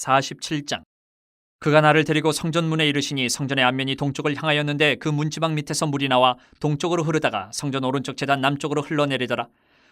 47장. 그가 나를 데리고 성전 문에 이르시니 성전의 앞면이 동쪽을 향하였는데 그 문지방 밑에서 물이 나와 동쪽으로 흐르다가 성전 오른쪽 재단 남쪽으로 흘러내리더라.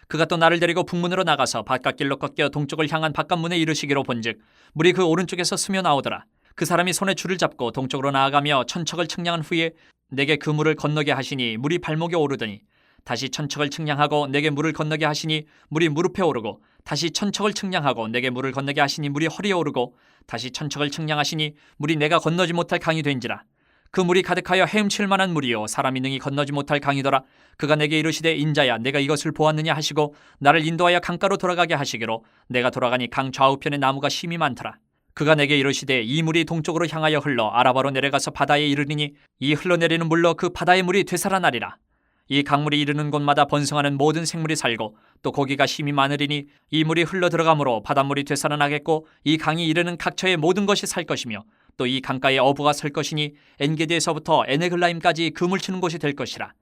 그가 또 나를 데리고 북문으로 나가서 바깥 길로 꺾여 동쪽을 향한 바깥 문에 이르시기로 본즉 물이 그 오른쪽에서 스며 나오더라. 그 사람이 손에 줄을 잡고 동쪽으로 나아가며 천척을 측량한 후에 내게 그 물을 건너게 하시니 물이 발목에 오르더니 다시 천척을 측량하고 내게 물을 건너게 하시니 물이 무릎에 오르고 다시 천척을 측량하고 내게 물을 건너게 하시니 물이 허리에 오르고 다시 천척을 측량하시니 물이 내가 건너지 못할 강이 된지라. 그 물이 가득하여 헤엄칠 만한 물이요. 사람이 능히 건너지 못할 강이더라. 그가 내게 이르시되 인자야 내가 이것을 보았느냐 하시고 나를 인도하여 강가로 돌아가게 하시기로 내가 돌아가니 강 좌우편에 나무가 심이 많더라. 그가 내게 이르시되 이 물이 동쪽으로 향하여 흘러 아라바로 내려가서 바다에 이르리니 이 흘러내리는 물로 그 바다의 물이 되살아나리라 이 강물이 이르는 곳마다 번성하는 모든 생물이 살고 또 고기가 힘이 많으리니 이 물이 흘러 들어가므로 바닷물이 되살아나겠고 이 강이 이르는 각처의 모든 것이 살 것이며 또 이 강가에 어부가 설 것이니 엔게디에서부터 에네글라임까지 그물 치는 곳이 될 것이라.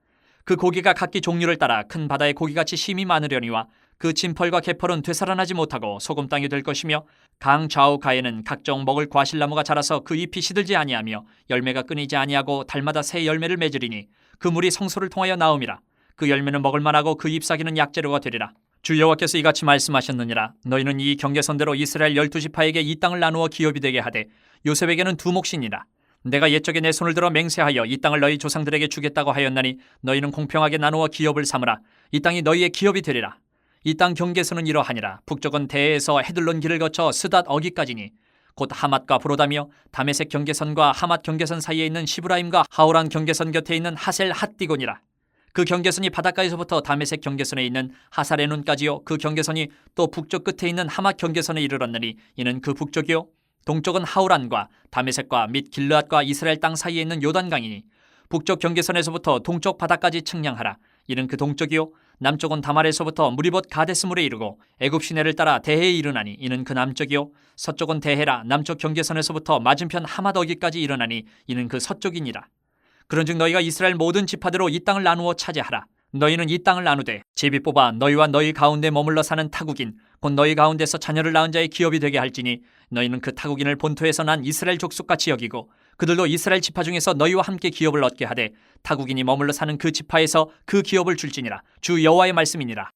그 고기가 각기 종류를 따라 큰 바다의 고기같이 힘이 많으려니와 그 진펄과 개펄은 되살아나지 못하고 소금 땅이 될 것이며 강 좌우 가에는 각종 먹을 과실나무가 자라서 그 잎이 시들지 아니하며 열매가 끊이지 아니하고 달마다 새 열매를 맺으리니 그 물이 성소를 통하여 나음이라. 그 열매는 먹을 만하고 그 잎사귀는 약재료가 되리라. 주 여호와께서 이같이 말씀하셨느니라. 너희는 이 경계선대로 이스라엘 열두 지파에게 이 땅을 나누어 기업이 되게 하되 요셉에게는 두 몫이니라. 내가 옛적에 내 손을 들어 맹세하여 이 땅을 너희 조상들에게 주겠다고 하였나니 너희는 공평하게 나누어 기업을 삼으라. 이 땅이 너희의 기업이 되리라 이 땅 경계선은 이러하니라. 북쪽은 대에서 헤들론 길을 거쳐 스닷 어기까지니 곧 하맛과 브로다며 다메섹 경계선과 하맛 경계선 사이에 있는 시브라임과 하오란 경계선 곁에 있는 하셀 핫디곤이라. 그 경계선이 바닷가에서부터 다메섹 경계선에 있는 하사레눈까지요. 그 경계선이 또 북쪽 끝에 있는 하맛 경계선에 이르렀느니 이는 그 북쪽이요. 동쪽은 하우란과 다메섹과 및 길르앗과 이스라엘 땅 사이에 있는 요단강이니 북쪽 경계선에서부터 동쪽 바다까지 측량하라. 이는 그 동쪽이요 남쪽은 다말에서부터 무리봇 가데스물에 이르고 애굽 시내를 따라 대해에 이르나니 이는 그 남쪽이요. 서쪽은 대해라. 남쪽 경계선에서부터 맞은편 하마더기까지 이르나니 이는 그 서쪽이니라. 그런즉 너희가 이스라엘 모든 지파대로 이 땅을 나누어 차지하라. 너희는 이 땅을 나누되 제비 뽑아 너희와 너희 가운데 머물러 사는 타국인 곧 너희 가운데서 자녀를 낳은 자의 기업이 되게 할지니 너희는 그 타국인을 본토에서 난 이스라엘 족속같이 여기고 그들도 이스라엘 지파 중에서 너희와 함께 기업을 얻게 하되 타국인이 머물러 사는 그 지파에서 그 기업을 줄지니라. 주 여호와의 말씀이니라